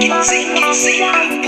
It's a, it's a, I'm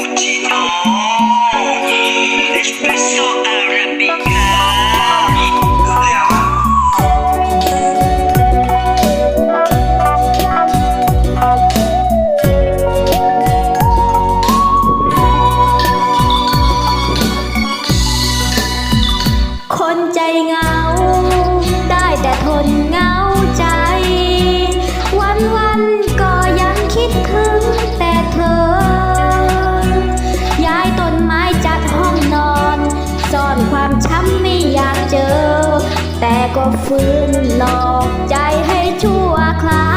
ก็ฟื้นหลอกใจให้ชั่วครา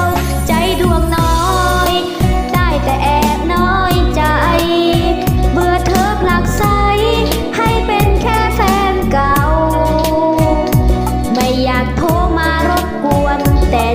ว ใจดวงน้อย ได้แต่แอบน้อยใจ เบื่อเธอผลักไสให้เป็นแค่แฟนเก่า ไม่อยากโทรมารบกวนแต่